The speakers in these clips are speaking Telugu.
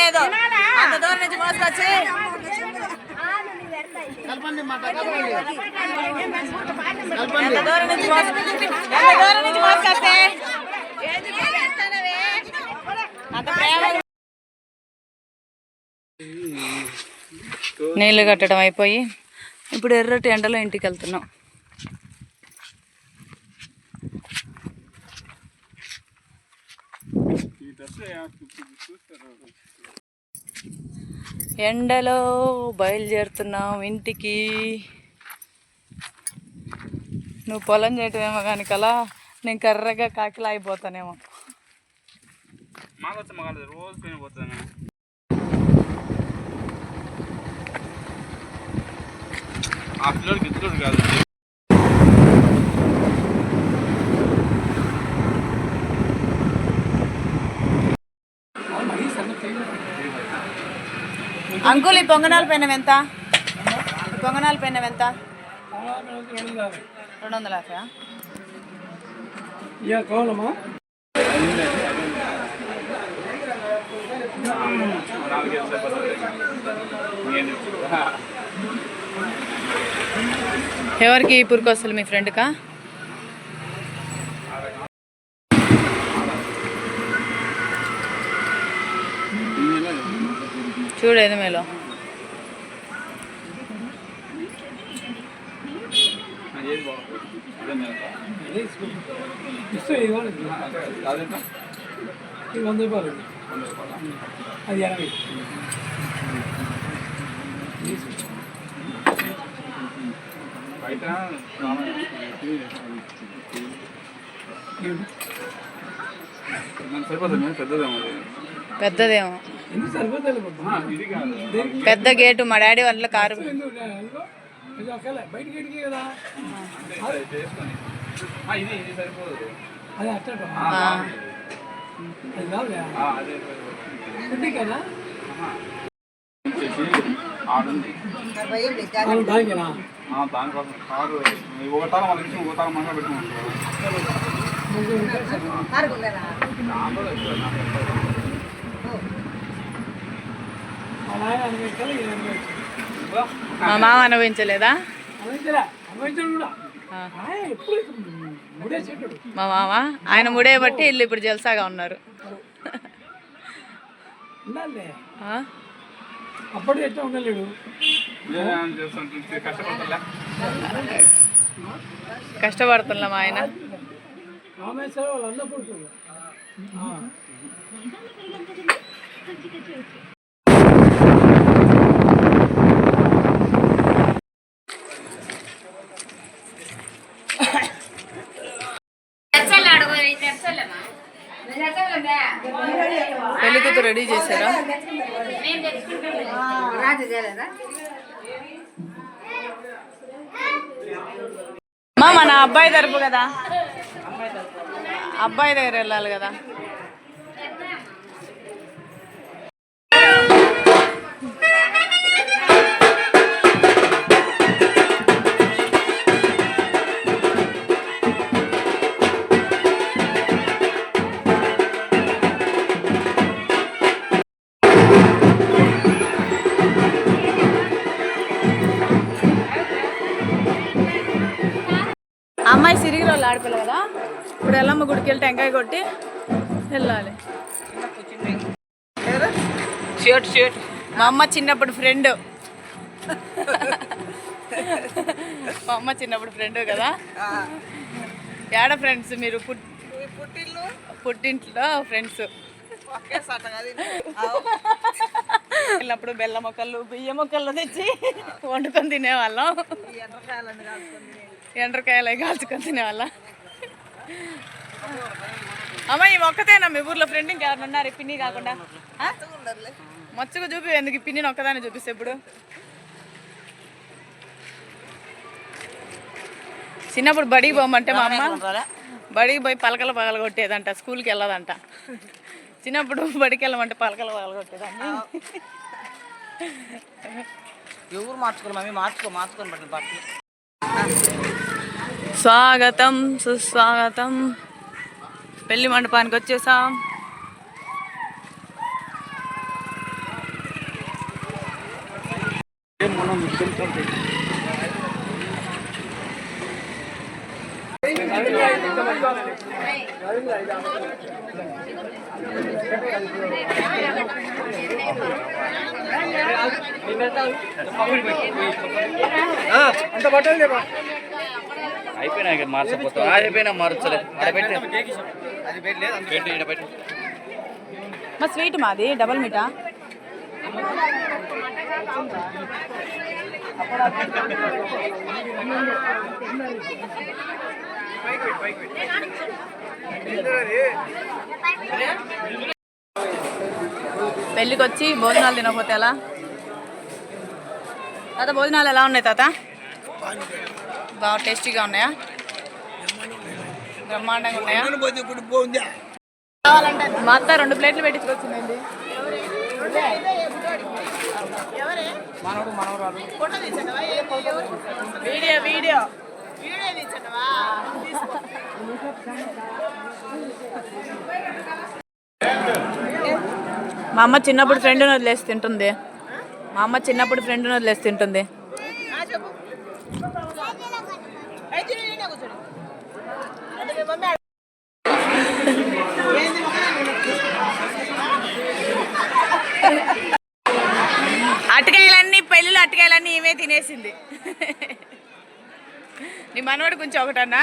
లేదు అంత దూరం నుంచి మోసుకొచ్చి. ఎంత దూరం నుంచి మోసు ఎంత దూరం నుంచి మోసుకొస్తే. అంత ప్రేమ నీళ్ళు కట్టడం అయిపోయి ఇప్పుడు ఎర్రటి ఎండలో ఇంటికి వెళ్తున్నాం. ఎండలో బయలుదేరుతున్నాం ఇంటికి. నువ్వు పొలం చేయటమేమో కానీ కలా నేను కర్రగా కాకిలా అయిపోతానేమో. రోజు పోతాను. ఆ పిల్లడికి ఇద్దరు కాదు. అంకుల్ ఈ పొంగనాల పెన్నం ఎంత ఈ పొంగనాల పెన్నం ఎంత రెండు వందల యాభై ఇక కావాలమ్మా నాలుగు సరిపోతుంది నేను చెప్తా. ఎవరికి ఈ పురుకొస్తులు మీ ఫ్రెండ్కా అదెంత? ఇది వంద రూపాయలు ఇది. అది ఎనభై బయట రామ- నాకు సరిపోతుంది మేడం పెద్దదేమో అది. పెద్దదేమో పెద్ద గేటు మా డాడీ వాళ్ళ కారు. దానికోసం కారు ఒక తల మన ఇంటి ఒక మనగా పెట్టుకుంటారు దాంట్లో ఎక్కువ నాకు మా నాయన అనుభవించాలి ఈయన అనుభవించాలి ఎక్కువ. మా మామ అనుభవించలేదా అనుభవించలే అనుభవించాడు కూడా ఆ, ఆయన ఎప్పుడు మూడే చెట్టు మా మామ ఆయన ముడే బట్టి ఇల్లు ఇప్పుడు జల్సాగా ఉన్నారు? అప్పుడు ఎట్లా ఉండలేడు? కష్టపడతలే కష్టపడుతున్నాం ఆయన. రామేశ్వరం పెళ్ళి కూతురు రెడీ చేశారా మా మన అబ్బాయి తరపు కదా? అబ్బాయి దగ్గర వెళ్ళాలి కదా? సిరిగిరోళ్ళు ఆడపిల్ల కదా? ఇప్పుడు ఎల్లమ్మ గుడికి వెళ్ళి టెంకాయ కొట్టి వెళ్ళాలి. షూట్ షూట్ మా అమ్మ చిన్నప్పుడు ఫ్రెండ్. మా అమ్మ చిన్నప్పుడు ఫ్రెండ్ కదా? ఏడ ఫ్రెండ్స్ మీరు? పుట్ పుట్టింట్లో ఫ్రెండ్స్. వెళ్ళినప్పుడు బెల్ల మొక్కలు బియ్య మొక్కలు తెచ్చి వండుకొని తినేవాళ్ళం. ఎండ్రకాయలు అవి కాల్చుకొని తినేవాళ్ళం. అమ్మ ఈ ఒక్కతేనా మీ ఊర్లో ఫ్రెండ్ ఇంకెవరు ఉన్నారు? పిన్ని కాకుండా? మచ్చుకు చూపి ఎందుకు పిన్నిని ఒక్కదాన్ని చూపిస్తే ఇప్పుడు చిన్నప్పుడు బడికి పోమంటే మా అమ్మ బడికి పోయి పలకలు పగల కొట్టేదంట స్కూల్కి వెళ్ళదంట. చిన్నప్పుడు బడికి వెళ్ళమంటే పలకలు పగల కొట్టేదాన్ని. ఎవరు మార్చుకోరు మమ్మీ మార్చుకో మార్చుకొని బట్టలు స్వాగతం సుస్వాగతం. పెళ్ళి మండపానికి వచ్చేసాం. అంత బట్టలు లేవా? మార్చలే అక్కడ అయిపోయినా మార్చలేదు. మా స్వీట్ మాది డబల్ మీటా. పెళ్ళికి వచ్చి భోజనాలు తినకపోతే ఎలా? తాత భోజనాలు ఎలా ఉన్నాయి తాత? బాగా టేస్టీగా ఉన్నాయా? బ్రహ్మాండంగా ఉన్నాయా? మా అత్త రెండు ప్లేట్లు పెట్టించుకొచ్చిందండి. Video video. మా అమ్మ చిన్నప్పుడు ఫ్రెండ్ని వదిలేసి తింటుంది. మా అమ్మ చిన్నప్పుడు ఫ్రెండ్ని వదిలేసి తింటుంది. అటకాయలన్నీ పెళ్ళిళ్ళు అటకాయలన్నీ ఈమె తినేసింది. నీ మనవాడు కొంచెం ఒకటన్నా?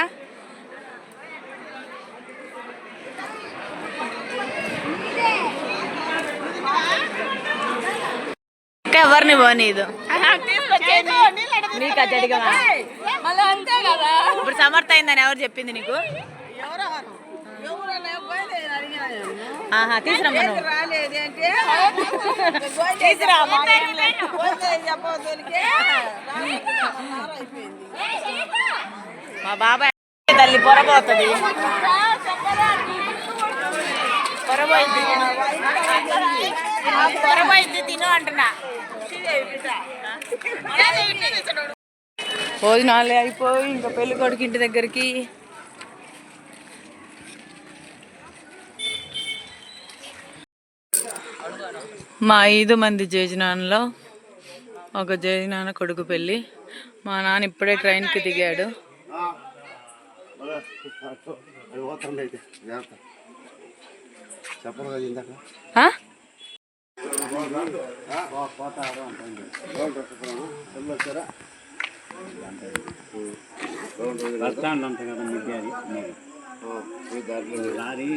ఎవరిని పోనీదు. నీకు అడిగా ఇప్పుడు సమర్థ అయిందని ఎవరు చెప్పింది నీకు? ఆహా తీసురమ్మా నువ్వు. తీసురా మా బాబాయ్ తల్లి పొరబోతుంది. పొరబోయింది పొరబోయింది తిను అంటున్నా. భోజనాలే అయిపోయి ఇంకా పెళ్ళి కొడుకు ఇంటి దగ్గరికి మా ఐదు మంది జేజనాన్లో ఒక జేజనాన్న కొడుకు పెళ్ళి. మా నాన్న ఇప్పుడే ట్రైన్కి దిగాడు? బస్ స్టాండ్ ఉంటుంది కదా మిద్యాది లారీ.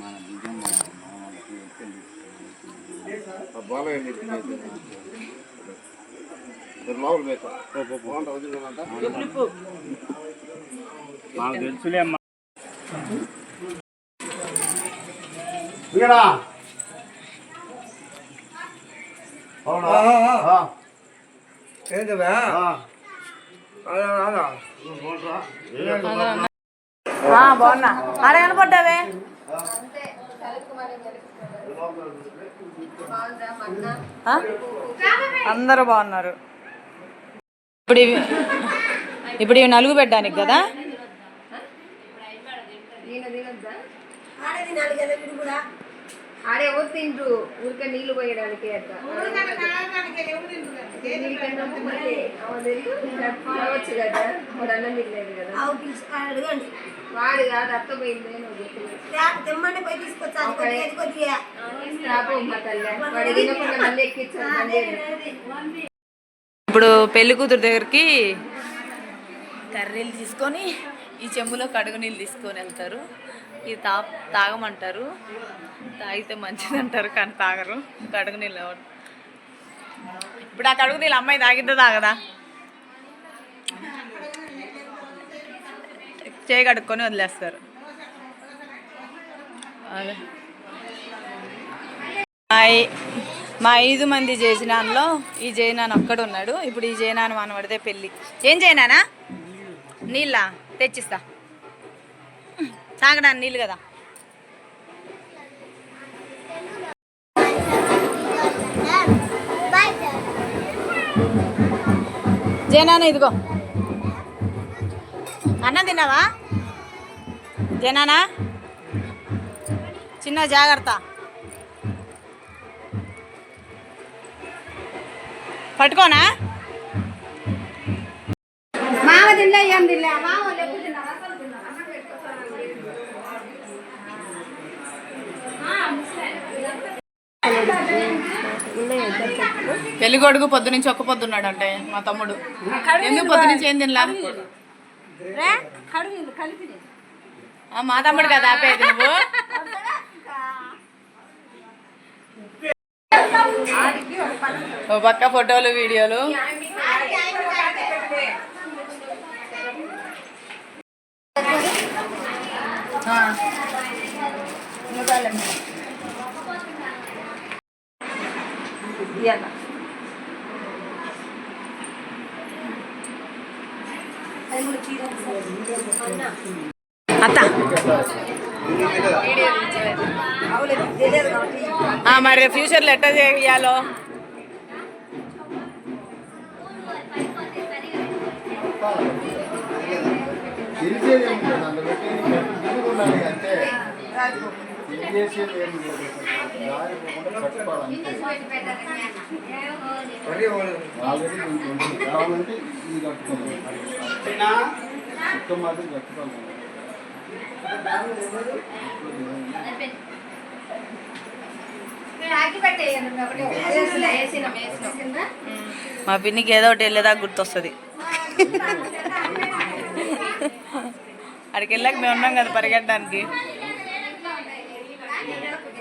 మన నిజం బాగా మామూలు మేక బాగుంటుంది వదిలేదంట మాకు తెలుసులే అమ్మా ఇక్కడ అవునా ఆ. ఏంటవా ఆ. అలా అలా బాగుంటుందా? ఆ, బాగున్నా అరే కనపడ్డావే ఆ? అందరూ బాగున్నారు. ఇప్పుడు ఇవి ఇప్పుడు ఇవి నలుగు పెట్టడానికి కదా? ఆడే ఎవరు తిండ్రు? ఊరికే నీళ్ళు పోయడానికి రావచ్చు కదా? వాడు అన్నం తినలేదు కదా? అడగండి. వాడు అత్త పోయింది పోయి తీసుకొచ్చాను ఇప్పుడు పెళ్ళి కూతురు దగ్గరికి కర్రీలు తీసుకొని ఈ చెంబులో కడుగు నీళ్ళు తీసుకొని వెళ్తారు. ఇది తా తాగమంటారు. తాగితే మంచిది అంటారు కానీ తాగరు. కడుగు నీళ్ళు ఎవరు? ఇప్పుడు ఆ కడుగు నీళ్ళు అమ్మాయి తాగిద్దా తాగదా? చేయి కడుక్కొని వదిలేస్తారు. అదే. మా మా ఐదు మంది జయజనాన్లో ఈ జయనాన్ ఒక్కడు ఉన్నాడు. ఇప్పుడు ఈ జయనాన్ మనవడితే పెళ్ళి. ఏం జయనానా నీళ్ళ? తెచ్చిస్తా. తాగడానికి నీళ్ళు కదా. జనాన ఇదిగో. అన్నం తిన్నావా? జనానా? చిన్న జాగ్రత్త. పట్టుకోనా? మామ తినలే ఏం తినలే. మామ వాళ్ళు ఎప్పుడు తిన్నారు అసలు తిన్నారు అన్నం పెళ్ళి కొడుకు పొద్దు నుంచి ఒక్క పొద్దున్నాడు అంటే మా తమ్ముడు. ఎందుకు పొద్దు నుంచి ఏం తినలా? మా తమ్ముడు కదా ఆపేది నువ్వు. ఓ పక్క ఫోటోలు వీడియోలు. ఆ. అత్త ఆ, మరి ఫ్యూచర్లో ఎట్లా చేయాలో తెలిసేది ఏముంటుంది దారి పోకుండా ఆల్రెడీ ఉంటుంది కావాలంటే ఇది చుట్టం మాత్రం కట్టుకోవాలి మా పిన్నికి ఏదో ఒకటి వెళ్ళేదా గుర్తొస్తుంది. అక్కడికి వెళ్ళాక మేము ఉన్నాం కదా పరిగెట్టడానికి.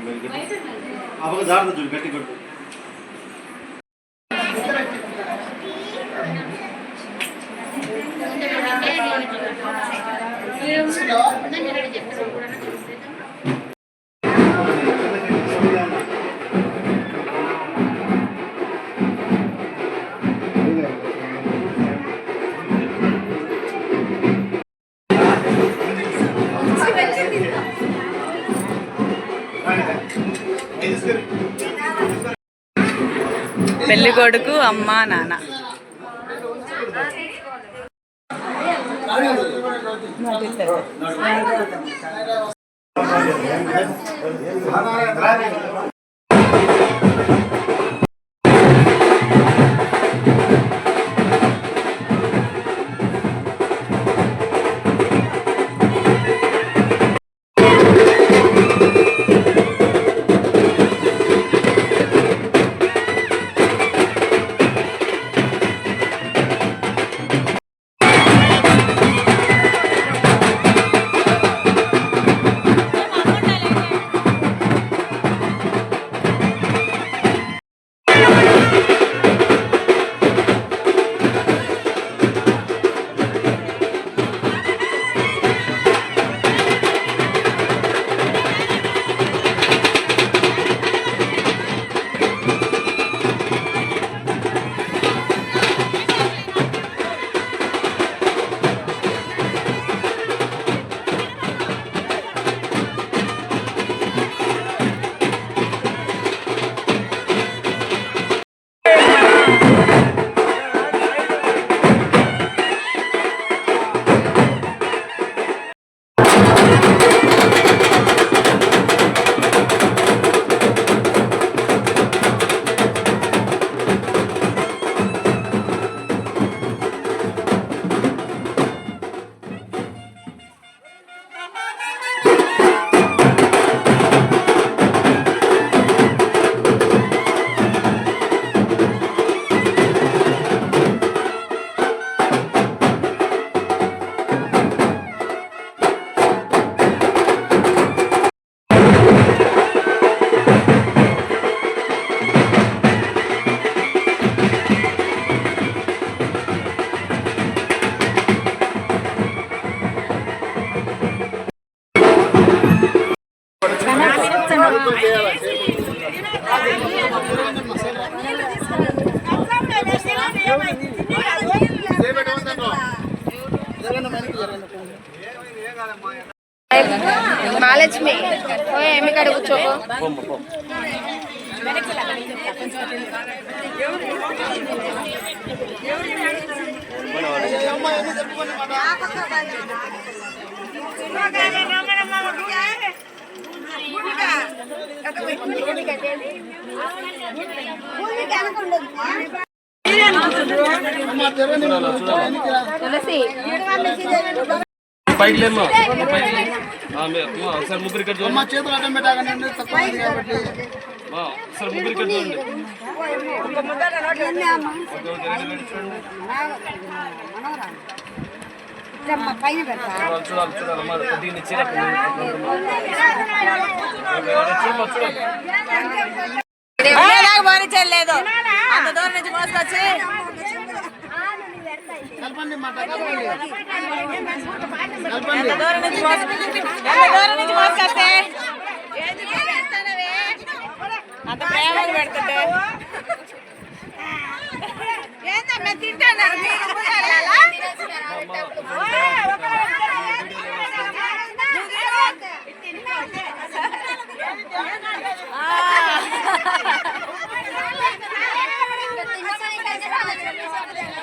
లేడా అప్పుడు జాగ్రత్త చూడు గట్టి కొట్టు పెళ్ళి కొడుకు అమ్మ నాన్న. మహాలక్ష్మి ఏమి కాడ కూర్చోకు భూమికి అనకుండా పైకి లేమ్మా పైకి ఒకసారి ముగ్గురు ఇక్కడ చూడండి మా చేతులు అడ్డం పెట్టాకండి కాబట్టి ఒకసారి ముగ్గురు ఇక్కడ చూడండి చూడాలి చూడాలి చూడాలి అమ్మా కొద్దిగా చూడాలి చూడాలి లేదు అంత దూరం నుంచి మోసుకొచ్చి. ఎంత దూరం నుంచి మోసు ఎంత దూరం నుంచి మోసుకొస్తే? అంత ప్రేమగా పెడుతుంటే. ఏంటమ్మా తింటున్నారు మీరు ¡Gracias!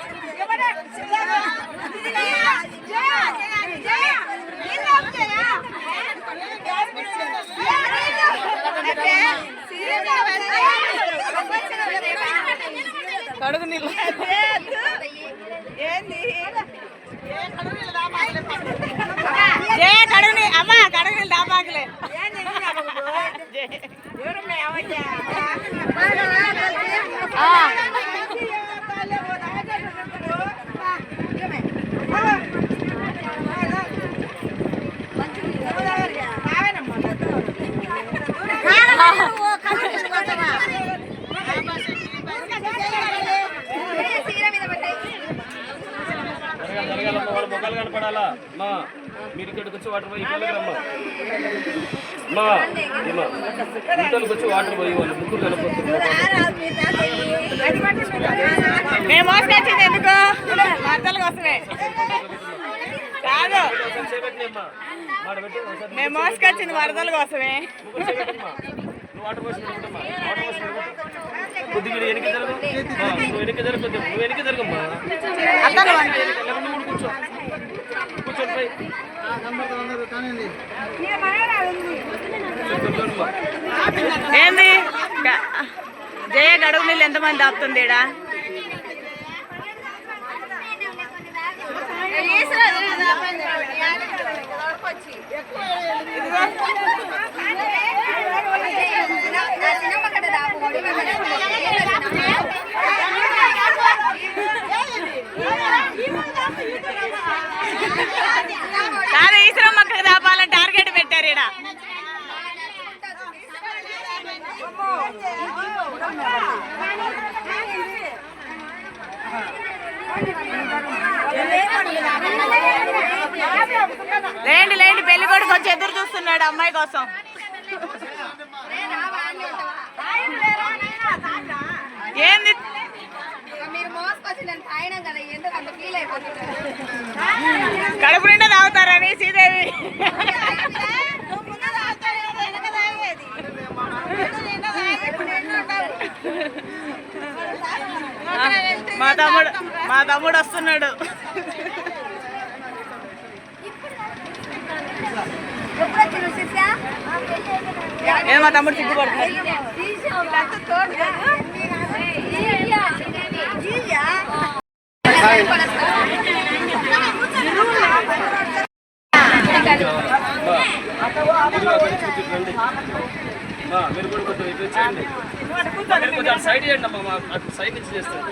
ముఖాలు కనపడాలా? మా మీరు ఇక్కడికి వచ్చి వాటర్ పోయి రమ్మా. మా ఏమా వచ్చి వాటర్ పోయి వాళ్ళు ముగ్గురు కనపడుతుంది ఎందుకు? కోసమే. కాదు. మేము మోసుకొచ్చింది వరదల కోసమే. కొద్దిగా జరుగు. నువ్వు జరుగు కొద్దిగా. నువ్వు జరగమ్మా. కూర్చో. కూర్చోండి ఏంది? జయ గడుగు నీళ్ళు ఎంతమంది ఆపుతుంది లేండి లేండి పెళ్ళి కొడుకు వచ్చి ఎదురు చూస్తున్నాడు అమ్మాయి కోసం. ఏంది? కడుపు నిండా తాగుతారని శ్రీదేవి? మా తమ్ముడు మా తమ్ముడు వస్తున్నాడు ఎప్పుడు వచ్చిన శిక్ష ఏ తమ్ముడు సిగ్గుపడుతుంది మీరు కూడా కొంచెం ఇటు వచ్చేయండి. సైడ్ చేయండి అమ్మా సైడ్ నుంచి చేస్తాను.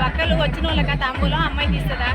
ఒక్కలు వచ్చిన వాళ్ళక తాంబూలం అమ్మాయి తీస్తుందా